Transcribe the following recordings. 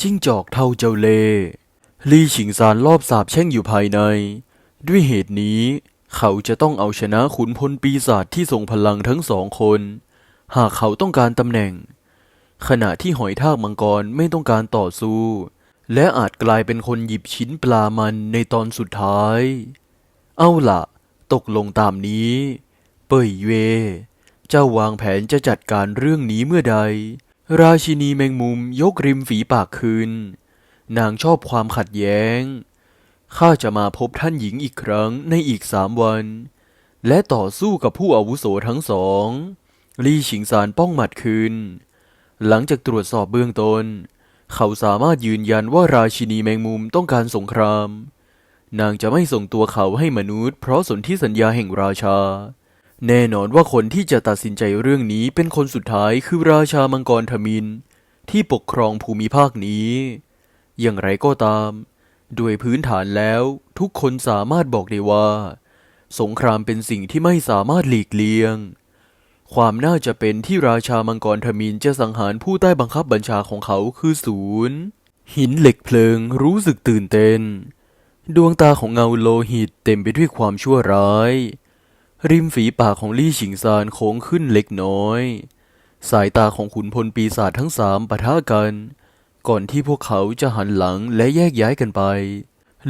จิ้งจอกเท่าเจ้าเล่ลี่ฉิงซานรอบสาบแช่งอยู่ภายใน ด้วยเหตุนี้ เขาจะต้องเอาชนะขุนพลปีศาจที่ทรงพลังทั้งสองคน หากเขาต้องการตำแหน่ง ขณะที่หอยทากมังกรไม่ต้องการต่อสู้ และอาจกลายเป็นคนหยิบชิ้นปลามันในตอนสุดท้าย เอาล่ะตกลงตามนี้ เป่ยเย่เจ้าวางแผนจะจัดการเรื่องนี้เมื่อใด ราชินีแมงมุมยกริมฝีปากคืน นางชอบความขัดแย้ง ข้าจะมาพบท่านหญิงอีกครั้งในอีกสามวัน และต่อสู้กับผู้อาวุโสทั้งสอง ลี่ฉิงซานป้องหมัดคืน หลังจากตรวจสอบเบื้องต้น เขาสามารถยืนยันว่าราชินีแมงมุมต้องการสงคราม นางจะไม่ส่งตัวเขาให้มนุษย์ เพราะสนธิสัญญาแห่งราชา แน่นอนว่าคนที่จะตัดสินใจเรื่องนี้เป็นคนสุดท้ายคือราชามังกรทมิน ที่ปกครองภูมิภาคนี้ อย่างไรก็ตาม ด้วยพื้นฐานแล้วทุกคนสามารถบอกได้ว่า สงครามเป็นสิ่งที่ไม่สามารถหลีกเลี่ยง ความน่าจะเป็นที่ราชามังกรทมินจะสังหารผู้ใต้บังคับบัญชาของเขาคือศูนย์หินเหล็กเพลิงรู้สึกตื่นเต้น ดวงตาของเงาโลหิตเต็มไปด้วยความชั่วร้าย ริมฝีปากของลี่ฉิงซานโค้งขึ้นเล็กน้อย สายตาของขุนพลปีศาจทั้งสามปะทะกัน ก่อนที่พวกเขาจะหันหลังและแยกย้ายกันไป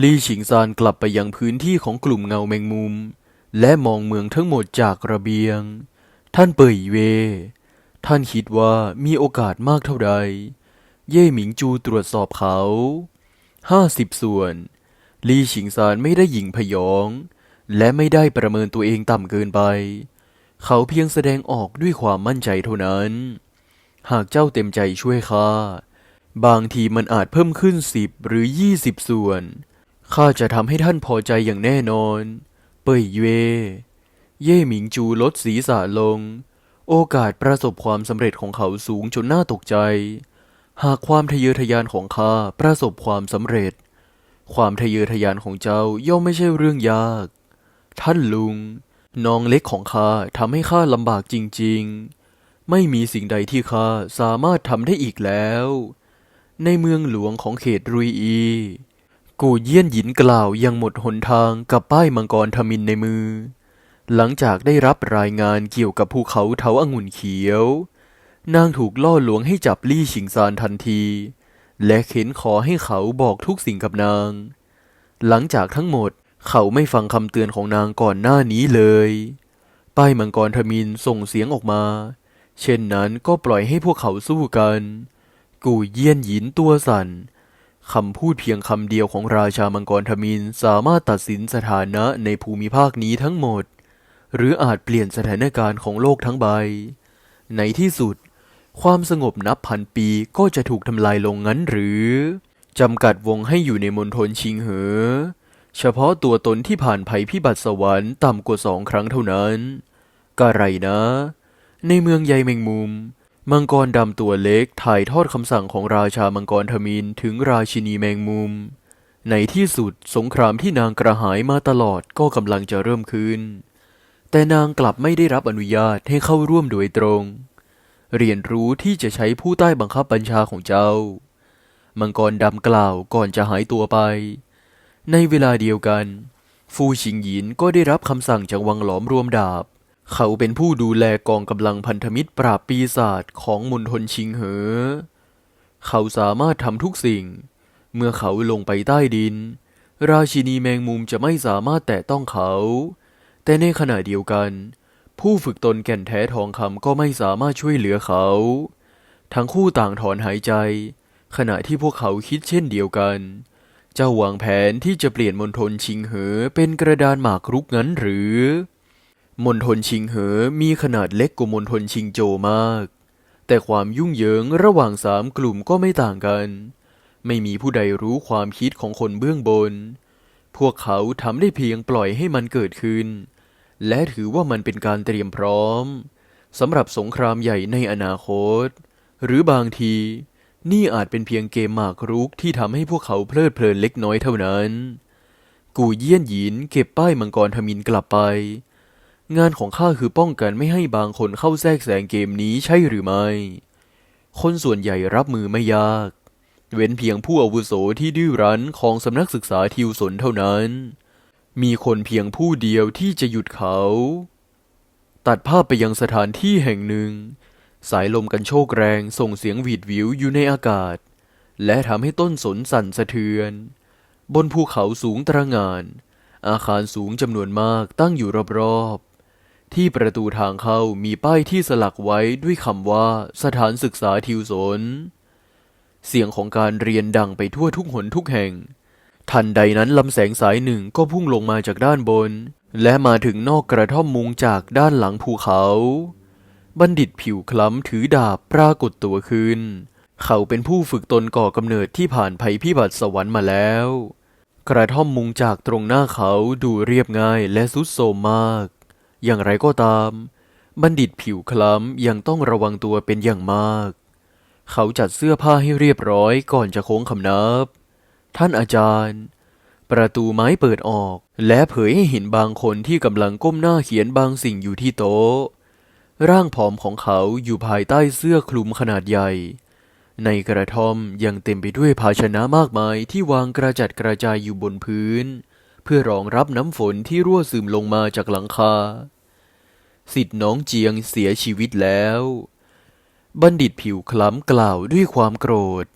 ลี่ฉิงซานกลับไปยังพื้นที่ของกลุ่มเงาแมงมุม และมองเมืองทั้งหมดจากระเบียง ท่านเป่ยเว ท่านคิดว่ามีโอกาสมากเท่าใด เย่หมิงจูตรวจสอบเขาห้าสิบส่วน ลี่ฉิงซานไม่ได้หยิ่งพยอง และไม่ได้ประเมินตัวเองต่ำเกินไป เขาเพียงแสดงออกด้วยความมั่นใจเท่านั้น หากเจ้าเต็มใจช่วยข้าบางทีมันอาจเพิ่มขึ้นสิบหรือยี่สิบส่วนข้าจะทำให้ท่านพอใจอย่างแน่นอน เป่ยเย่เย่หมิงจูลดศีรษะลง โอกาสประสบความสำเร็จของเขาสูงจนน่าตกใจ หากความทะเยอทะยานของข้าประสบความสำเร็จ ความทะเยอทะยานของเจ้าย่อมไม่ใช่เรื่องยาก ท่านลุง น้องเล็กของข้าทำให้ข้าลำบากจริงๆ ไม่มีสิ่งใดที่ข้าสามารถทำได้อีกแล้ว ในเมืองหลวงของเขตรุยอี กูเยี่ยนหยินกล่าวยังหมดหนทางกับป้ายมังกรทมินในมือ หลังจากได้รับรายงานเกี่ยวกับภูเขาเทาอางุ่นเขียว นางถูกล่อลวงให้จับลี่ฉิงซานทันที และเข็นขอให้เขาบอกทุกสิ่งกับนางหลังจากทั้งหมด เขาไม่ฟังคำเตือนของนางก่อนหน้านี้เลย ป้ายมังกรทมินส่งเสียงออกมา เช่นนั้นก็ปล่อยให้พวกเขาสู้กัน กูเยี่ยนหยินตัวสั่นคำพูดเพียงคำเดียวของราชามังกรทมินสามารถตัดสินสถานะในภูมิภาคนี้ทั้งหมด หรืออาจเปลี่ยนสถานการณ์ของโลกทั้งใบ ในที่สุด ความสงบนับพันปีก็จะถูกทำลายลงงั้นหรือจำกัดวงให้อยู่ในมณฑลชิงเหอ เฉพาะตัวตนที่ผ่านภัยพิบัติสวรรค์ต่ำกว่าสองครั้งเท่านั้นกะไรนะ ในเมืองใยแมงมุม มังกรดำตัวเล็กถ่ายทอดคำสั่งของราชามังกรทมินถึงราชินีแมงมุม ในที่สุดสงครามที่นางกระหายมาตลอดก็กำลังจะเริ่มขึ้น แต่นางกลับไม่ได้รับอนุญาตให้เข้าร่วมโดยตรง เรียนรู้ที่จะใช้ผู้ใต้บังคับบัญชาของเจ้า มังกรดำกล่าวก่อนจะหายตัวไป ในเวลาเดียวกัน ฟูชิงหยินก็ได้รับคำสั่งจากวังหลอมรวมดาบ เขาเป็นผู้ดูแลกองกำลังพันธมิตรปราบปีศาจของมณฑลชิงเหอ เขาสามารถทำทุกสิ่ง เมื่อเขาลงไปใต้ดิน ราชินีแมงมุมจะไม่สามารถแตะต้องเขา แต่ในขณะเดียวกัน ผู้ฝึกตนแก่นแท้ทองคำก็ไม่สามารถช่วยเหลือเขา ทั้งคู่ต่างถอนหายใจ ขณะที่พวกเขาคิดเช่นเดียวกัน เจ้าวางแผนที่จะเปลี่ยนมณฑลชิงเหอเป็นกระดานหมากรุกงั้นหรือ มณฑลชิงเหอมีขนาดเล็กกว่ามณฑลชิงโจมาก แต่ความยุ่งเหยิงระหว่างสามกลุ่มก็ไม่ต่างกัน ไม่มีผู้ใดรู้ความคิดของคนเบื้องบน พวกเขาทำได้เพียงปล่อยให้มันเกิดขึ้น และถือว่ามันเป็นการเตรียมพร้อมสำหรับสงครามใหญ่ในอนาคต หรือบางที นี่อาจเป็นเพียงเกมหมากรุกที่ทำให้พวกเขาเพลิดเพลินเล็กน้อยเท่านั้น กูเยี่ยนหยินเก็บป้ายมังกรทมินกลับไป งานของข้าคือป้องกันไม่ให้บางคนเข้าแทรกแซงเกมนี้ใช่หรือไม่ คนส่วนใหญ่รับมือไม่ยาก เว้นเพียงผู้อาวุโสที่ดื้อรั้นของสำนักศึกษาทิวสนเท่านั้น มีคนเพียงผู้เดียวที่จะหยุดเขา ตัดภาพไปยังสถานที่แห่งหนึ่ง สายลมกันโชกแรงส่งเสียงหวีดวิวอยู่ในอากาศ และทำให้ต้นสนสั่นสะเทือน บนภูเขาสูงตระหง่าน อาคารสูงจำนวนมากตั้งอยู่รอบๆ ที่ประตูทางเข้ามีป้ายที่สลักไว้ด้วยคำว่าสถานศึกษาทิวสน เสียงของการเรียนดังไปทั่วทุกหนทุกแห่ง ทันใดนั้นลำแสงสายหนึ่งก็พุ่งลงมาจากด้านบน และมาถึงนอกกระท่อมมุงจากด้านหลังภูเขา บัณฑิตผิวคล้ำถือดาบปรากฏตัวขึ้น เขาเป็นผู้ฝึกตนก่อกำเนิดที่ผ่านภัยพิบัติสวรรค์มาแล้ว กระท่อมมุงจากตรงหน้าเขาดูเรียบง่ายและสุดโทมมาก อย่างไรก็ตาม บัณฑิตผิวคล้ำยังต้องระวังตัวเป็นอย่างมาก เขาจัดเสื้อผ้าให้เรียบร้อยก่อนจะโค้งคำนับ ท่านอาจารย์ ประตูไม้เปิดออก และเผยให้เห็นบางคนที่กำลังก้มหน้าเขียนบางสิ่งอยู่ที่โต๊ะ ร่างผอมของเขาอยู่ภายใต้เสื้อคลุมขนาดใหญ่ ในกระท่อมยังเต็มไปด้วยภาชนะมากมายที่วางกระจัดกระจายอยู่บนพื้น เพื่อรองรับน้ำฝนที่รั่วซึมลงมาจากหลังคา สิทธิ์น้องเจียงเสียชีวิตแล้ว บัณฑิตผิวคล้ำกล่าวด้วยความโกรธ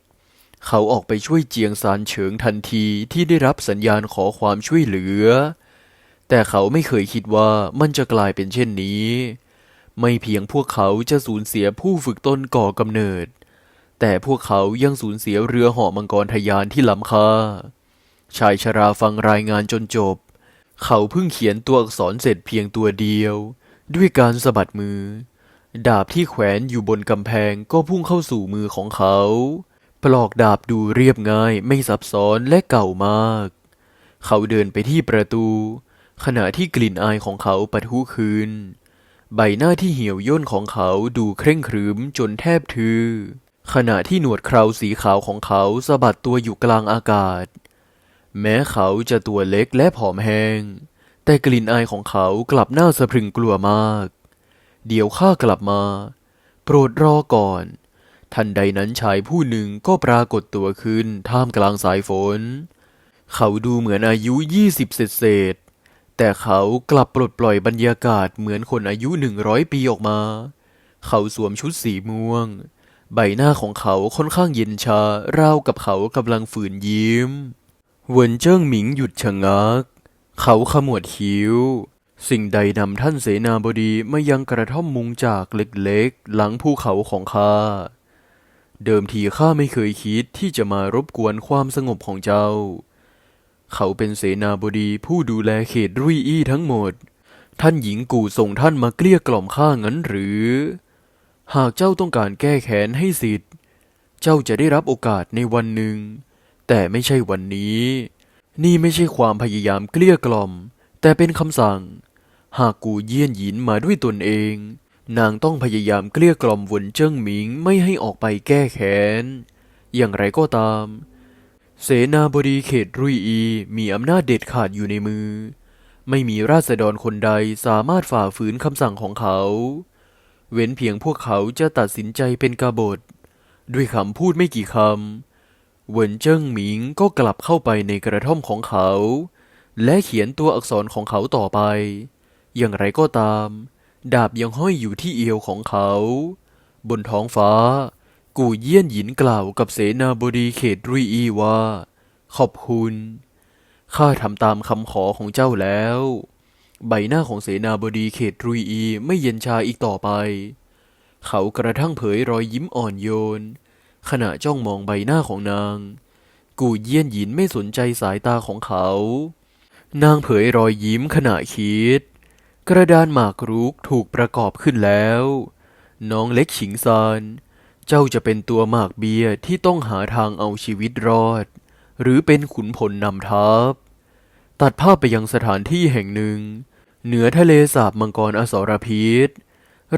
เขาออกไปช่วยเจียงซานเฉิงทันทีที่ได้รับสัญญาณขอความช่วยเหลือ แต่เขาไม่เคยคิดว่ามันจะกลายเป็นเช่นนี้ ไม่เพียงพวกเขาจะสูญเสียผู้ฝึกตนก่อกำเนิด แต่พวกเขายังสูญเสียเรือเหาะมังกรทะยานที่ล้ำค่า ชายชราฟังรายงานจนจบ เขาเพิ่งเขียนตัวอักษรเสร็จเพียงตัวเดียว ด้วยการสะบัดมือ ดาบที่แขวนอยู่บนกำแพงก็พุ่งเข้าสู่มือของเขา ปลอกดาบดูเรียบง่ายไม่ซับซ้อนและเก่ามาก เขาเดินไปที่ประตู ขณะที่กลิ่นอายของเขาปะทุคืน ใบหน้าที่เหี่ยวย่นของเขาดูเคร่งครึมจนแทบทือ ขณะที่หนวดเคราสีขาวของเขาสะบัดตัวอยู่กลางอากาศ แม้เขาจะตัวเล็กและผอมแห้ง แต่กลิ่นอายของเขากลับน่าสะพรึงกลัวมาก เดี๋ยวข้ากลับมา โปรดรอก่อน ทันใดนั้นชายผู้หนึ่งก็ปรากฏตัวขึ้นท่ามกลางสายฝน เขาดูเหมือนอายุยี่สิบเศษ แต่เขากลับปลดปล่อยบรรยากาศเหมือนคนอายุหนึ่งร้อยปีออกมา เขาสวมชุดสีม่วง ใบหน้าของเขาค่อนข้างเย็นชา ราวกับเขากำลังฝืนยิ้มเวินเจิ้งหมิงหยุดชะงัก เขาขมวดคิ้ว สิ่งใดนำท่านเสนาบดีมายังกระท่อมมุงจากเล็กๆ หลังภูเขาของข้า เดิมทีข้าไม่เคยคิดที่จะมารบกวนความสงบของเจ้า เขาเป็นเสนาบดีผู้ดูแลเขตรุ่ยอี้ทั้งหมด ท่านหญิงกูส่งท่านมาเกลี้ยกล่อมข้างั้นหรือ หากเจ้าต้องการแก้แค้นให้สิทธิ์ เจ้าจะได้รับโอกาสในวันหนึ่ง แต่ไม่ใช่วันนี้ นี่ไม่ใช่ความพยายามเกลี้ยกล่อม แต่เป็นคำสั่ง หากกูเยี่ยนหยินมาด้วยตนเอง นางต้องพยายามเกลี้ยกล่อมวนเจิ้งหมิงไม่ให้ออกไปแก้แค้น อย่างไรก็ตาม เสนาบดีเขตรุยอีมีอำนาจเด็ดขาดอยู่ในมือ ไม่มีราษฎรคนใดสามารถฝ่าฝืนคำสั่งของเขา เว้นเพียงพวกเขาจะตัดสินใจเป็นกบฏ ด้วยคำพูดไม่กี่คำ เวินเจิ้งหมิงก็กลับเข้าไปในกระท่อมของเขา และเขียนตัวอักษรของเขาต่อไป อย่างไรก็ตาม ดาบยังห้อยอยู่ที่เอวของเขา บนท้องฟ้า กูเยี่ยนหยินกล่าวกับเสนาบดีเขตรุยอีว่า ขอบคุณ ข้าทำตามคำขอของเจ้าแล้ว ใบหน้าของเสนาบดีเขตรุยอีไม่เย็นชาอีกต่อไป เขากระทั่งเผยรอยยิ้มอ่อนโยน ขณะจ้องมองใบหน้าของนาง กูเยี่ยนหยินไม่สนใจสายตาของเขา นางเผยรอยยิ้มขณะคิด กระดานหมากรุกถูกประกอบขึ้นแล้ว น้องเล็กฉิงซาน เจ้าจะเป็นตัวหมากเบียที่ต้องหาทางเอาชีวิตรอด หรือเป็นขุนพลนำทัพ ตัดภาพไปยังสถานที่แห่งหนึ่ง เหนือทะเลสาบมังกรอสรพิษ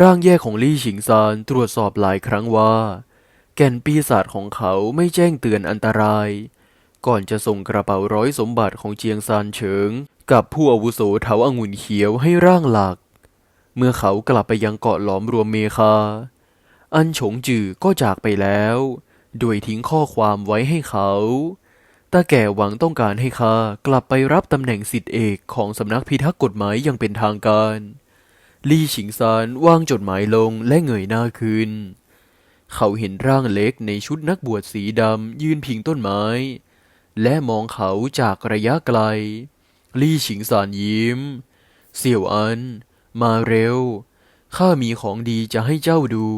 ร่างแย่ของลี่ฉิงซานตรวจสอบหลายครั้งว่า แก่นปีศาจของเขาไม่แจ้งเตือนอันตราย ก่อนจะส่งกระเป๋าร้อยสมบัติของเจียงซานเฉิง กับผู้อาวุโสเถาองุ่นเขียวให้ร่างหลัก เมื่อเขากลับไปยังเกาะหลอมรวมเมคา อันฉงจือก็จากไปแล้ว โดยทิ้งข้อความไว้ให้เขาตาแก่หวังต้องการให้ข้ากลับไปรับตำแหน่งสิทธิเอกของสำนักพิทักษ์กฎหมายอย่างเป็นทางการ ลี่ฉิงซานวางจดหมายลงและเงยหน้าขึ้น เขาเห็นร่างเล็กในชุดนักบวชสีดำยืนพิงต้นไม้ และมองเขาจากระยะไกล ลี่ฉิงซานยิ้ม เสี่ยวอัน มาเร็ว ข้ามีของดีจะให้เจ้าดู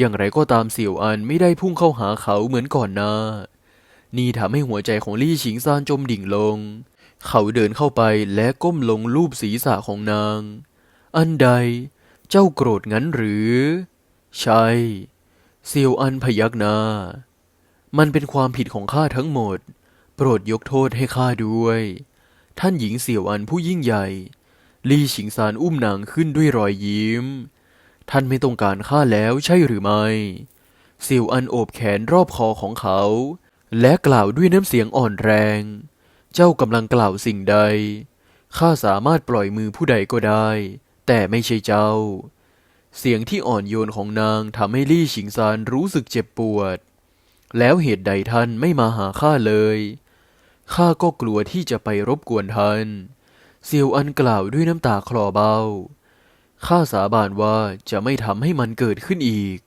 อย่างไรก็ตามเสี่ยวอันไม่ได้พุ่งเข้าหาเขาเหมือนก่อนหน้า นี่ทำให้หัวใจของลี่ฉิงซานจมดิ่งลง เขาเดินเข้าไปและก้มลงลูบศีรษะของนาง อันใด เจ้าโกรธงั้นหรือ ใช่ เซียวอันพยักหน้า มันเป็นความผิดของข้าทั้งหมด โปรดยกโทษให้ข้าด้วย ท่านหญิงเสี่ยวอันผู้ยิ่งใหญ่ ลี่ฉิงซานอุ้มนางขึ้นด้วยรอยยิ้ม ท่านไม่ต้องการข้าแล้วใช่หรือไม่เสี่ยวอันโอบแขนรอบคอของเขา และกล่าวด้วยน้ำเสียงอ่อนแรง เจ้ากำลังกล่าวสิ่งใด ข้าสามารถปล่อยมือผู้ใดก็ได้ แต่ไม่ใช่เจ้า เสียงที่อ่อนโยนของนางทำให้ลี่ฉิงซานรู้สึกเจ็บปวด แล้วเหตุใดท่านไม่มาหาข้าเลย ข้าก็กลัวที่จะไปรบกวนท่านเซียวอันกล่าวด้วยน้ำตาคลอเบา ข้าสาบานว่าจะไม่ทำให้มันเกิดขึ้นอีก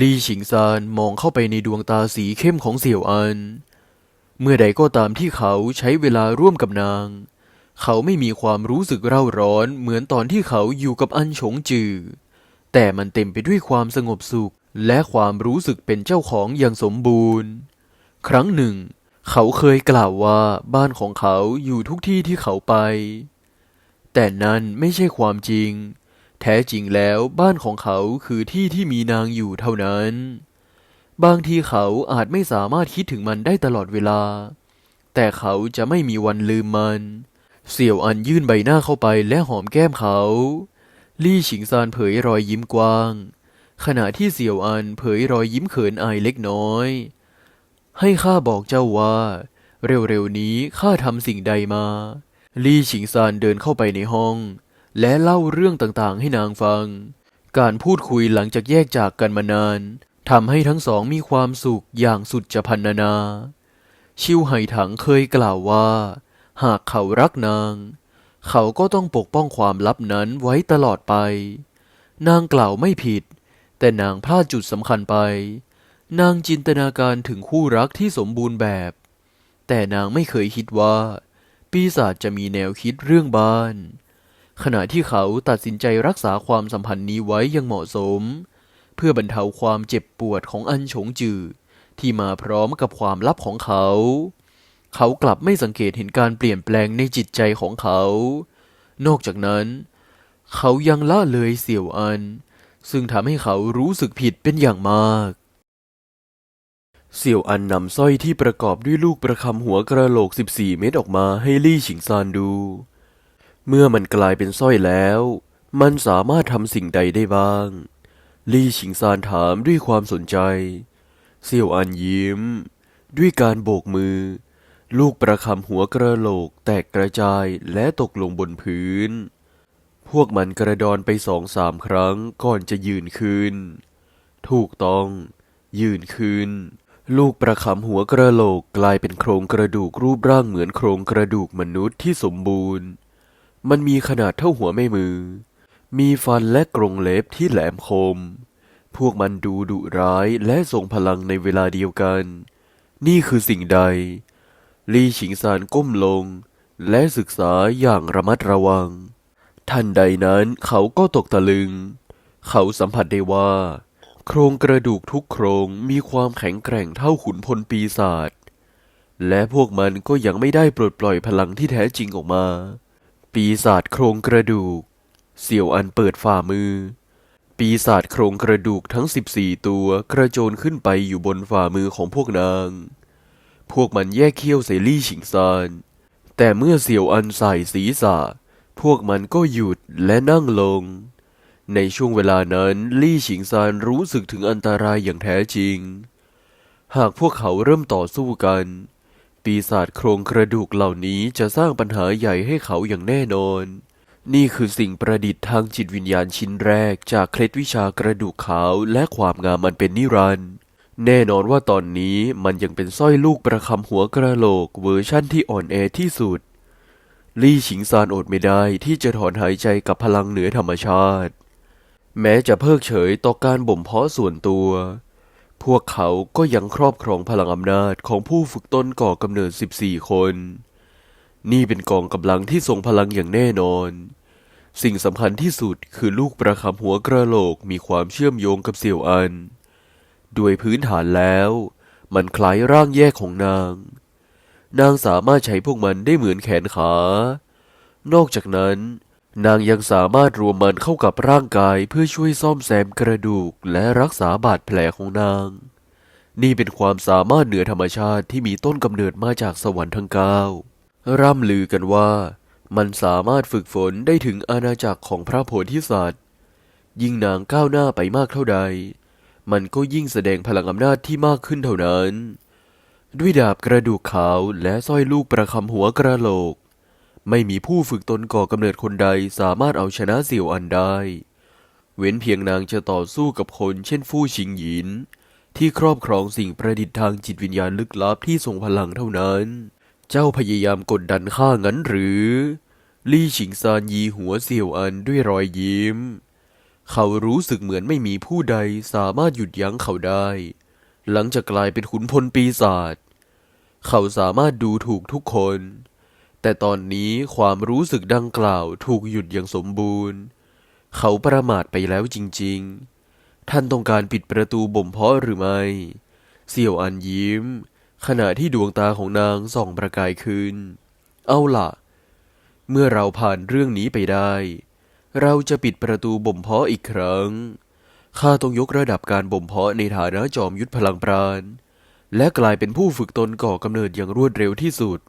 ลีฉิงซานมองเข้าไปในดวงตาสีเข้มของเสี่ยวอัน เมื่อใดก็ตามที่เขาใช้เวลาร่วมกับนาง เขาไม่มีความรู้สึกเร่าร้อนเหมือนตอนที่เขาอยู่กับอันฉงจือ แต่มันเต็มไปด้วยความสงบสุขและความรู้สึกเป็นเจ้าของอย่างสมบูรณ์ ครั้งหนึ่ง เขาเคยกล่าวว่าบ้านของเขาอยู่ทุกที่ที่เขาไป แต่นั่นไม่ใช่ความจริง แท้จริงแล้วบ้านของเขาคือที่ที่มีนางอยู่เท่านั้น บางทีเขาอาจไม่สามารถคิดถึงมันได้ตลอดเวลา แต่เขาจะไม่มีวันลืมมัน เสี่ยวอันยื่นใบหน้าเข้าไปและหอมแก้มเขา ลี่ฉิงซานเผยรอยยิ้มกว้าง ขณะที่เสี่ยวอันเผยรอยยิ้มเขินอายเล็กน้อย ให้ข้าบอกเจ้าว่า เร็วๆนี้ข้าทำสิ่งใดมา ลี่ฉิงซานเดินเข้าไปในห้อง และเล่าเรื่องต่างๆ ให้นางฟัง การพูดคุยหลังจากแยกจากกันมานานทำให้ทั้งสองมีความสุขอย่างสุดจะพันนานาชิวไห่ถังเคยกล่าวว่า หากเขารักนาง เขาก็ต้องปกป้องความลับนั้นไว้ตลอดไป นางกล่าวไม่ผิด แต่นางพลาดจุดสำคัญไป นางจินตนาการถึงคู่รักที่สมบูรณ์แบบ แต่นางไม่เคยคิดว่า ปีศาจจะมีแนวคิดเรื่องบ้าน ขณะที่เขาตัดสินใจรักษาความสัมพันธ์นี้ไว้อย่างเหมาะสม เพื่อบรรเทาความเจ็บปวดของอันฉงจือ ที่มาพร้อมกับความลับของเขา เขากลับไม่สังเกตเห็นการเปลี่ยนแปลงในจิตใจของเขา นอกจากนั้น เขายังละเลยเสี่ยวอัน ซึ่งทำให้เขารู้สึกผิดเป็นอย่างมากเสี่ยวอันนำสร้อยที่ประกอบด้วยลูกประคำหัวกระโหลก 14 เม็ดออกมาให้ลี่ฉิงซานดู เมื่อมันกลายเป็นสร้อยแล้ว มันสามารถทำสิ่งใดได้บ้าง ลี่ฉิงซานถามด้วยความสนใจเสี่ยวอันยิ้ม ด้วยการโบกมือ ลูกประคำหัวกระโหลกแตกกระจายและตกลงบนพื้น พวกมันกระดอนไปสองสามครั้งก่อนจะยืนขึ้น ถูกต้อง ยืนขึ้นลูกประคำหัวกระโหลกกลายเป็นโครงกระดูกรูปร่างเหมือนโครงกระดูกมนุษย์ที่สมบูรณ์ มันมีขนาดเท่าหัวแม่มือ มีฟันและกรงเล็บที่แหลมคม พวกมันดูดุร้ายและทรงพลังในเวลาเดียวกัน นี่คือสิ่งใด ลี่ฉิงซานก้มลง และศึกษาอย่างระมัดระวัง ทันใดนั้นเขาก็ตกตะลึง เขาสัมผัสได้ว่า โครงกระดูกทุกโครงมีความแข็งแกร่งเท่าขุนพลปีศาจและพวกมันก็ยังไม่ได้ปลดปล่อยพลังที่แท้จริงออกมา ปีศาจโครงกระดูก เสี่ยวอันเปิดฝ่ามือ ปีศาจโครงกระดูกทั้ง14ตัวกระโจนขึ้นไปอยู่บนฝ่ามือของพวกนาง พวกมันแยกเขี้ยวใส่ลี่ฉิงซาน แต่เมื่อเสี่ยวอันใส่ศีรษะ พวกมันก็หยุดและนั่งลง ในช่วงเวลานั้นลี่ฉิงซานรู้สึกถึงอันตรายอย่างแท้จริง หากพวกเขาเริ่มต่อสู้กัน ปีศาจโครงกระดูกเหล่านี้จะสร้างปัญหาใหญ่ให้เขาอย่างแน่นอน นี่คือสิ่งประดิษฐ์ทางจิตวิญญาณชิ้นแรกจากเคล็ดวิชากระดูกขาวและความงามมันเป็นนิรันดร์แน่นอนว่าตอนนี้มันยังเป็นสร้อยลูกประคำหัวกระโหลกเวอร์ชั่นที่อ่อนแอที่สุด ลี่ฉิงซานอดไม่ได้ที่จะถอนหายใจกับพลังเหนือธรรมชาติ แม้จะเพิกเฉยต่อการบ่มเพาะส่วนตัว พวกเขาก็ยังครอบครองพลังอำนาจของผู้ฝึกตนก่อกำเนิด 14 คน นี่เป็นกองกำลังที่ทรงพลังอย่างแน่นอน สิ่งสำคัญที่สุดคือลูกประคำหัวกระโหลกมีความเชื่อมโยงกับเสี่ยวอัน ด้วยพื้นฐานแล้ว มันคล้ายร่างแยกของนาง นางสามารถใช้พวกมันได้เหมือนแขนขา นอกจากนั้น นางยังสามารถรวมมันเข้ากับร่างกายเพื่อช่วยซ่อมแซมกระดูกและรักษาบาดแผลของนาง นี่เป็นความสามารถเหนือธรรมชาติที่มีต้นกำเนิดมาจากสวรรค์ทั้งเก้าร่ำลือกันว่า มันสามารถฝึกฝนได้ถึงอาณาจักรของพระโพธิสัตว์ ยิ่งนางก้าวหน้าไปมากเท่าใด มันก็ยิ่งแสดงพลังอำนาจที่มากขึ้นเท่านั้น ด้วยดาบกระดูกขาวและสร้อยลูกประคำหัวกระโหลก ไม่มีผู้ฝึกตนก่อกำเนิดคนใดสามารถเอาชนะเสี่ยวอันได้ เว้นเพียงนางจะต่อสู้กับคนเช่นฟู่ชิงหยิน ที่ครอบครองสิ่งประดิษฐ์ทางจิตวิญญาณลึกลับที่ทรงพลังเท่านั้น เจ้าพยายามกดดันข้างั้นหรือ ลี่ฉิงซานยีหัวเสี่ยวอันด้วยรอยยิ้ม เขารู้สึกเหมือนไม่มีผู้ใดสามารถหยุดยั้งเขาได้ หลังจากกลายเป็นขุนพลปีศาจเขาสามารถดูถูกทุกคน แต่ตอนนี้ความรู้สึกดังกล่าวถูกหยุดอย่างสมบูรณ์ เขาประมาทไปแล้วจริง ๆ ท่านต้องการปิดประตูบ่มเพาะหรือไม่ เสี่ยวอันยิ้ม ขณะที่ดวงตาของนางส่องประกายขึ้น เอาล่ะ เมื่อเราผ่านเรื่องนี้ไปได้ เราจะปิดประตูบ่มเพาะอีกครั้ง ข้าต้องยกระดับการบ่มเพาะในฐานะจอมยุทธพลังปราณ และกลายเป็นผู้ฝึกตนก่อกำเนิดอย่างรวดเร็วที่สุด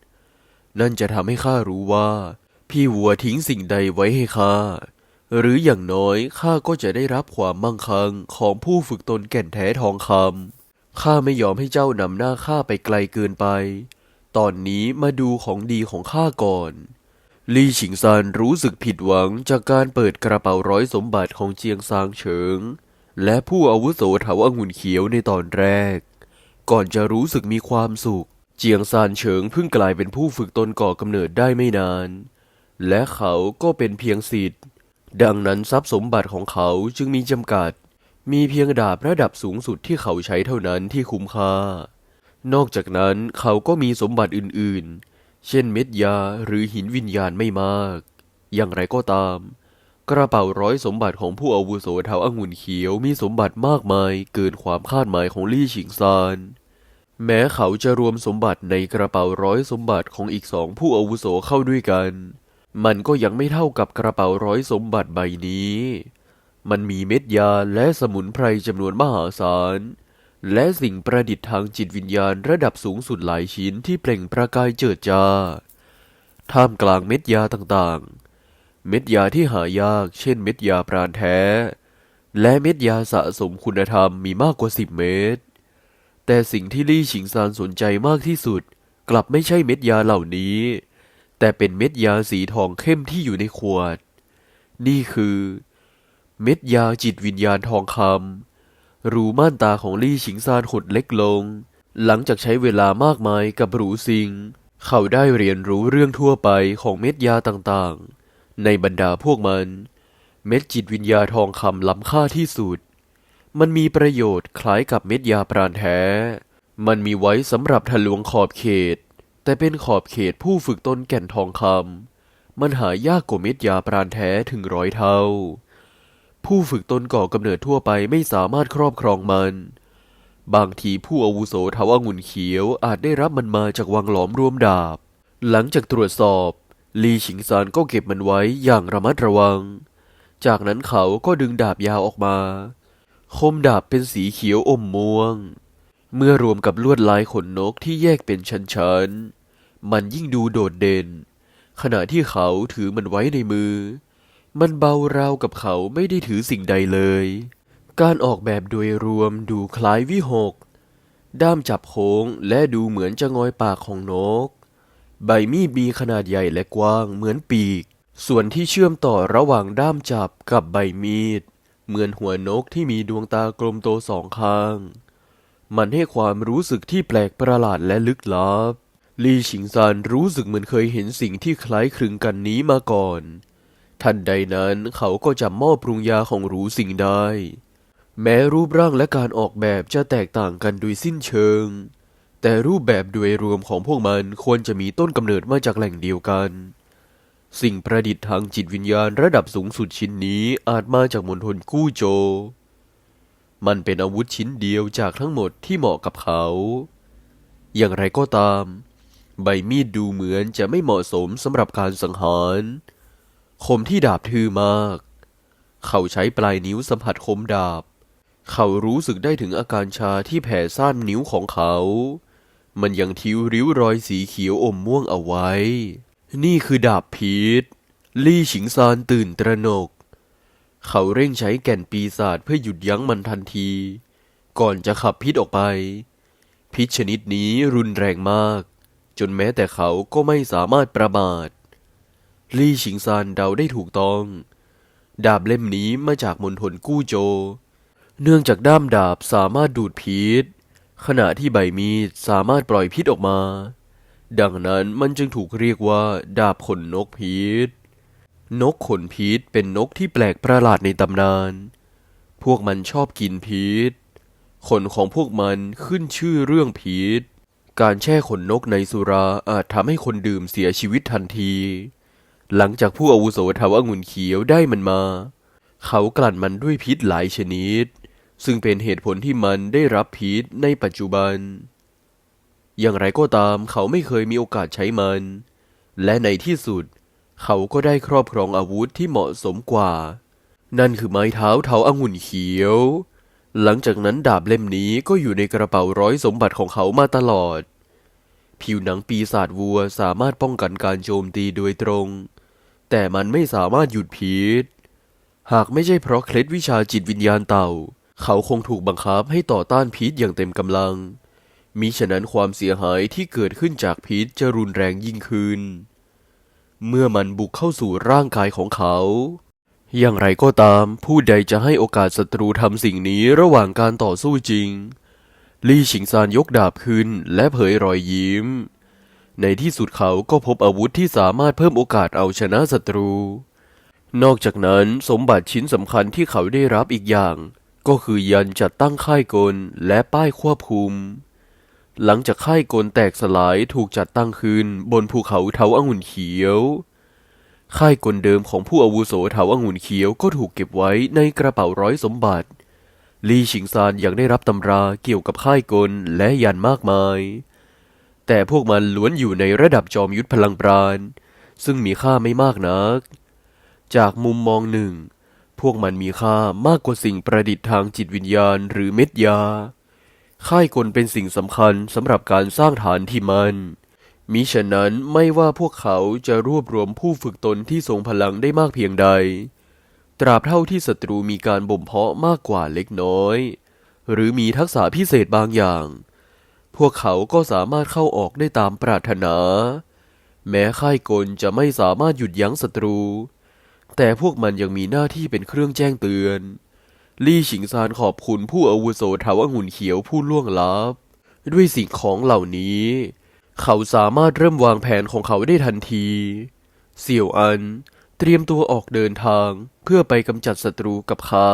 นั่นจะทำให้ข้ารู้ว่า พี่วัวทิ้งสิ่งใดไว้ให้ข้า หรืออย่างน้อยข้าก็จะได้รับความมั่งคั่งของผู้ฝึกตนแก่นแท้ทองคำข้าไม่ยอมให้เจ้านำหน้าข้าไปไกลเกินไป ตอนนี้มาดูของดีของข้าก่อน ลี่ฉิงซานรู้สึกผิดหวังจากการเปิดกระเป๋าร้อยสมบัติของเจียงซางเฉิง และผู้อาวุโสเถาองุ่นเขียวในตอนแรก ก่อนจะรู้สึกมีความสุข เจียงซานเฉิงเพิ่งกลายเป็นผู้ฝึกตนก่อกำเนิดได้ไม่นาน และเขาก็เป็นเพียงสิทธิ์ ดังนั้นทรัพย์สมบัติของเขาจึงมีจำกัด มีเพียงดาบระดับสูงสุดที่เขาใช้เท่านั้นที่คุ้มค่า นอกจากนั้นเขาก็มีสมบัติอื่นๆ เช่นเม็ดยาหรือหินวิญญาณไม่มาก อย่างไรก็ตาม กระเป๋าร้อยสมบัติของผู้อาวุโสเทาองุ่นเขียวมีสมบัติมากมายเกินความคาดหมายของลี่ฉิงซาน แม้เขาจะรวมสมบัติในกระเป๋าร้อยสมบัติของอีกสองผู้อาวุโสเข้าด้วยกัน มันก็ยังไม่เท่ากับกระเป๋าร้อยสมบัติใบนี้ มันมีเม็ดยาและสมุนไพรจำนวนมหาศาล และสิ่งประดิษฐ์ทางจิตวิญญาณระดับสูงสุดหลายชิ้นที่เปล่งประกายเจิดจ้า ท่ามกลางเม็ดยาต่างๆ เม็ดยาที่หายาก เช่นเม็ดยาปราณแท้ และเม็ดยาสะสมคุณธรรมมีมากกว่าสิบเม็ด แต่สิ่งที่ลี่ฉิงซานสนใจมากที่สุด กลับไม่ใช่เม็ดยาเหล่านี้ แต่เป็นเม็ดยาสีทองเข้มที่อยู่ในขวด นี่คือ เม็ดยาจิตวิญญาณทองคำรูม่านตาของลี่ฉิงซานหดเล็กลง หลังจากใช้เวลามากมายกับหรูซิง เขาได้เรียนรู้เรื่องทั่วไปของเม็ดยาต่างๆ ในบรรดาพวกมัน เม็ดจิตวิญญาณทองคำล้ำค่าที่สุด มันมีประโยชน์คล้ายกับเม็ดยาปราณแท้ มันมีไว้สำหรับทะลวงขอบเขต แต่เป็นขอบเขตผู้ฝึกตนแก่นทองคำ มันหายากกว่าเม็ดยาปราณแท้ถึงร้อยเท่า ผู้ฝึกตนก่อกำเนิดทั่วไปไม่สามารถครอบครองมัน บางทีผู้อาวุโสทว่างุ่นเขียวอาจได้รับมันมาจากวังหลอมรวมดาบ หลังจากตรวจสอบลีฉิงซานก็เก็บมันไว้อย่างระมัดระวัง จากนั้นเขาก็ดึงดาบยาวออกมา คมดาบเป็นสีเขียวอมม่วง เมื่อรวมกับลวดลายขนนกที่แยกเป็นชั้นๆ มันยิ่งดูโดดเด่น ขณะที่เขาถือมันไว้ในมือ มันเบาราวกับเขาไม่ได้ถือสิ่งใดเลย การออกแบบโดยรวมดูคล้ายวิหก ด้ามจับโค้งและดูเหมือนจะงอยปากของนก ใบมีดมีขนาดใหญ่และกว้างเหมือนปีก ส่วนที่เชื่อมต่อระหว่างด้ามจับกับใบมีด เหมือนหัวนกที่มีดวงตากลมโตสองข้าง มันให้ความรู้สึกที่แปลกประหลาดและลึกลับ ลี่ชิงซานรู้สึกเหมือนเคยเห็นสิ่งที่คล้ายคลึงกันนี้มาก่อน ทันใดนั้นเขาก็จำมอบปรุงยาของหรูสิ่งได้ แม้รูปร่างและการออกแบบจะแตกต่างกันโดยสิ้นเชิง แต่รูปแบบโดยรวมของพวกมันควรจะมีต้นกำเนิดมาจากแหล่งเดียวกัน สิ่งประดิษฐ์ทางจิตวิญญาณระดับสูงสุดชิ้นนี้อาจมาจากมณฑลกู้โจ มันเป็นอาวุธชิ้นเดียวจากทั้งหมดที่เหมาะกับเขา อย่างไรก็ตาม ใบมีดดูเหมือนจะไม่เหมาะสมสำหรับการสังหาร คมที่ดาบทื่อมาก เขาใช้ปลายนิ้วสัมผัสคมดาบ เขารู้สึกได้ถึงอาการชาที่แผ่ซ่านนิ้วของเขา มันยังทิ้วริ้วรอยสีเขียวอมม่วงเอาไว้ นี่คือดาบพีชลี่ฉิงซานตื่นตระหนก เขาเร่งใช้แก่นปีศาจเพื่อหยุดยั้งมันทันที ก่อนจะขับพิษออกไป พิษชนิดนี้รุนแรงมาก จนแม้แต่เขาก็ไม่สามารถประมาท ลี่ฉิงซานเดาได้ถูกต้อง ดาบเล่มนี้มาจากมณฑลกู้โจ เนื่องจากด้ามดาบสามารถดูดพิษ ขณะที่ใบมีดสามารถปล่อยพิษออกมา ดังนั้นมันจึงถูกเรียกว่า ดาบขนนกพิษนกขนพิษเป็นนกที่แปลกประหลาดในตำนาน พวกมันชอบกินพิษขนของพวกมันขึ้นชื่อเรื่องพิษการแช่ขนนกในสุราอาจทำให้คนดื่มเสียชีวิตทันที หลังจากผู้อาวุโสทว่าองุ่นเขียวได้มันมา เขากลั่นมันด้วยพิษหลายชนิด ซึ่งเป็นเหตุผลที่มันได้รับพิษในปัจจุบัน อย่างไรก็ตามเขาไม่เคยมีโอกาสใช้มัน และในที่สุด เขาก็ได้ครอบครองอาวุธที่เหมาะสมกว่า นั่นคือไม้เท้าเท้าองุ่นเขียว หลังจากนั้นดาบเล่มนี้ก็อยู่ในกระเป๋าร้อยสมบัติของเขามาตลอด ผิวหนังปีศาจวัวสามารถป้องกันการโจมตีโดยตรง แต่มันไม่สามารถหยุดพิษ หากไม่ใช่เพราะเคล็ดวิชาจิตวิญญาณเต่า เขาคงถูกบังคับให้ต่อต้านพิษอย่างเต็มกำลัง มิฉะนั้นความเสียหายที่เกิดขึ้นจากพิษจะรุนแรงยิ่งขึ้น เมื่อมันบุกเข้าสู่ร่างกายของเขา อย่างไรก็ตาม ผู้ใดจะให้โอกาสศัตรูทำสิ่งนี้ระหว่างการต่อสู้จริง ลี่ฉิงซานยกดาบขึ้นและเผยรอยยิ้ม ในที่สุดเขาก็พบอาวุธที่สามารถเพิ่มโอกาสเอาชนะศัตรู นอกจากนั้นสมบัติชิ้นสำคัญที่เขาได้รับอีกอย่าง ก็คือยันจัดตั้งค่ายกลและป้ายควบคุม หลังจากค่ายกลแตกสลายถูกจัดตั้งขึ้นบนภูเขาเทาองุ่นเขียว ค่ายกลเดิมของผู้อาวุโสเถาองุ่นเขียวก็ถูกเก็บไว้ในกระเป๋าร้อยสมบัติ ลี่ชิงซานยังได้รับตำราเกี่ยวกับค่ายกลและยันมากมาย แต่พวกมันล้วนอยู่ในระดับจอมยุทธพลังปราณ ซึ่งมีค่าไม่มากนัก จากมุมมองหนึ่ง พวกมันมีค่ามากกว่าสิ่งประดิษฐ์ทางจิตวิญญาณหรือเม็ดยา ค่ายกลเป็นสิ่งสำคัญสำหรับการสร้างฐานที่มันมิฉะนั้นไม่ว่าพวกเขาจะรวบรวมผู้ฝึกตนที่ทรงพลังได้มากเพียงใด ตราบเท่าที่ศัตรูมีการบ่มเพาะมากกว่าเล็กน้อย หรือมีทักษะพิเศษบางอย่าง พวกเขาก็สามารถเข้าออกได้ตามปรารถนา แม้ค่ายกลจะไม่สามารถหยุดยั้งศัตรู แต่พวกมันยังมีหน้าที่เป็นเครื่องแจ้งเตือน ลี่ฉิงซานขอบคุณผู้อาวุโสเถาองุ่นเขียวผู้ล่วงลับ ด้วยสิ่งของเหล่านี้ เขาสามารถเริ่มวางแผนของเขาได้ทันที เสี่ยวอันเตรียมตัวออกเดินทางเพื่อไปกำจัดศัตรูกับข้า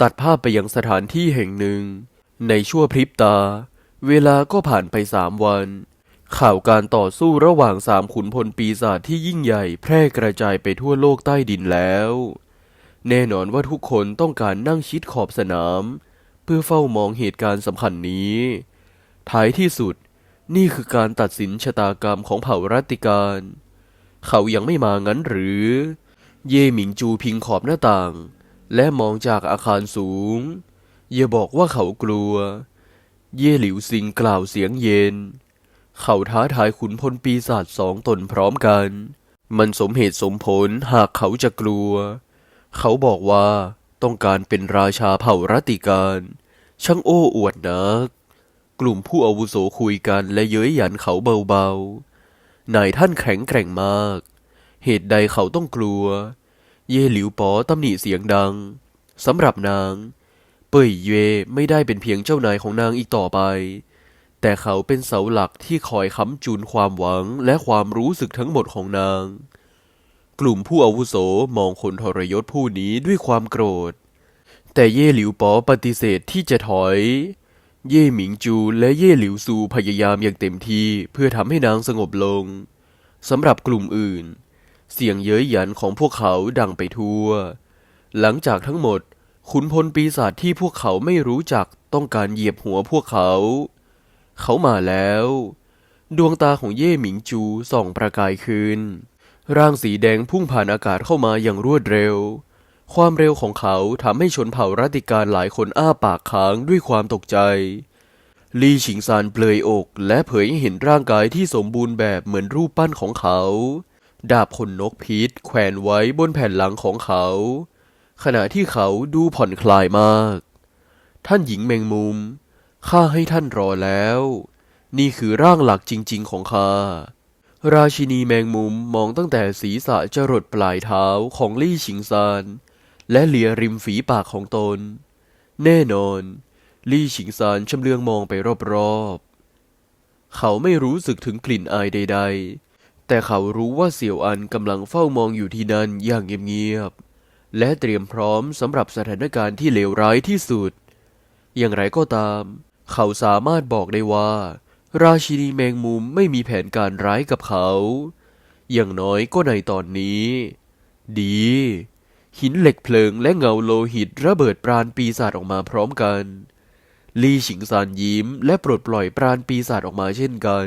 ตัดภาพไปยังสถานที่แห่งหนึ่ง ในชั่วพริบตา เวลาก็ผ่านไปสามวัน ข่าวการต่อสู้ระหว่างสามขุนพลปีศาจที่ยิ่งใหญ่แพร่กระจายไปทั่วโลกใต้ดินแล้ว แน่นอนว่าทุกคนต้องการนั่งชิดขอบสนาม เพื่อเฝ้ามองเหตุการณ์สำคัญนี้ ท้ายที่สุด นี่คือการตัดสินชะตากรรมของเผ่ารัติการ เขายังไม่มางั้นหรือ เย่หมิงจูพิงขอบหน้าต่าง และมองจากอาคารสูง อย่าบอกว่าเขากลัว เย่หลิวซิงกล่าวเสียงเย็น เขาท้าทายขุนพลปีศาจสองตนพร้อมกัน มันสมเหตุสมผลหากเขาจะกลัว เขาบอกว่าต้องการเป็นราชาเผ่ารัติการ ช่างโอ้อวดนัก กลุ่มผู้อาวุโสคุยกันและเย้ยหยันเขาเบาๆนายท่านแข็งแกร่งมาก เหตุใดเขาต้องกลัว เย่หลิวป๋อตำหนิเสียงดังสำหรับนาง เป่ยเย่ไม่ได้เป็นเพียงเจ้านายของนางอีกต่อไป แต่เขาเป็นเสาหลักที่คอยค้ำจุนความหวังและความรู้สึกทั้งหมดของนาง กลุ่มผู้อาวุโสมองคนทรยศผู้นี้ด้วยความโกรธ แต่เย่หลิวป๋อปฏิเสธที่จะถอย เย่หมิงจูและเย่หลิวซูพยายามอย่างเต็มที่เพื่อทำให้นางสงบลงสำหรับกลุ่มอื่น เสียงเย้ยหยันของพวกเขาดังไปทั่ว หลังจากทั้งหมด ขุนพลปีศาจที่พวกเขาไม่รู้จักต้องการเหยียบหัวพวกเขา เขามาแล้ว ดวงตาของเย่หมิงจูส่องประกายขึ้น ร่างสีแดงพุ่งผ่านอากาศเข้ามาอย่างรวดเร็ว ความเร็วของเขาทำให้ชนเผ่ารัติการหลายคนอ้าปากค้างด้วยความตกใจ ลี่ฉิงซานเปลือยอก และเผยให้เห็นร่างกายที่สมบูรณ์แบบเหมือนรูปปั้นของเขา ดาบขนนกพิษแขวนไว้บนแผ่นหลังของเขา ขณะที่เขาดูผ่อนคลายมาก ท่านหญิงแมงมุม ข้าให้ท่านรอแล้ว นี่คือร่างหลักจริง ๆ ของข้า ราชินีแมงมุมมองตั้งแต่ศีรษะจรดปลายเท้าของลี่ชิงซาน และเหลียริมฝีปากของตน แน่นอน ลี่ชิงซานชำเลืองมองไปรอบๆ เขาไม่รู้สึกถึงกลิ่นอายใด ๆ แต่เขารู้ว่าเสี่ยวอันกำลังเฝ้ามองอยู่ที่นั่นอย่างเงียบๆ และเตรียมพร้อมสำหรับสถานการณ์ที่เลวร้ายที่สุด อย่างไรก็ตาม เขาสามารถบอกได้ว่า ราชินีแมงมุมไม่มีแผนการร้ายกับเขา อย่างน้อยก็ในตอนนี้ ดี หินเหล็กเพลิงและเงาโลหิตระเบิดปราณปีศาจออกมาพร้อมกัน ลี่ฉิงซานยิ้มและปลดปล่อยปราณปีศาจออกมาเช่นกัน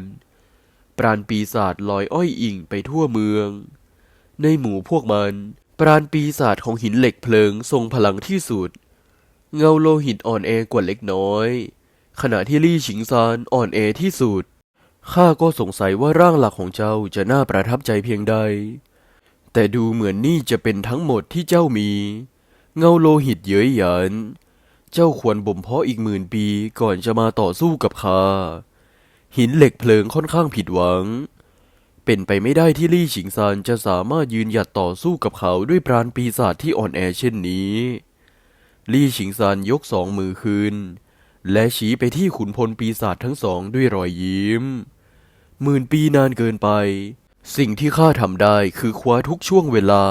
ปราณปีศาจลอยอ้อยอิงไปทั่วเมือง ในหมู่พวกมัน ปราณปีศาจของหินเหล็กเพลิงทรงพลังที่สุด เงาโลหิตอ่อนแอกว่าเล็กน้อย ขณะที่ลี่ฉิงซานอ่อนแอที่สุด ข้าก็สงสัยว่าร่างหลักของเจ้าจะน่าประทับใจเพียงใด แต่ดูเหมือนนี่จะเป็นทั้งหมดที่เจ้ามี เงาโลหิตเย้ยหยัน เจ้าควรบ่มเพาะอีกหมื่นปีก่อนจะมาต่อสู้กับข้า หินเหล็กเพลิงค่อนข้างผิดหวัง เป็นไปไม่ได้ที่ลี่ฉิงซานจะสามารถยืนหยัดต่อสู้กับเขาด้วยปราณปีศาจที่อ่อนแอเช่นนี้ ลี่ฉิงซานยกสองมือขึ้น และชี้ไปที่ขุนพลปีศาจทั้งสองด้วยรอยยิ้ม หมื่นปีนานเกินไป สิ่งที่ข้าทำได้คือคว้าทุกช่วงเวลา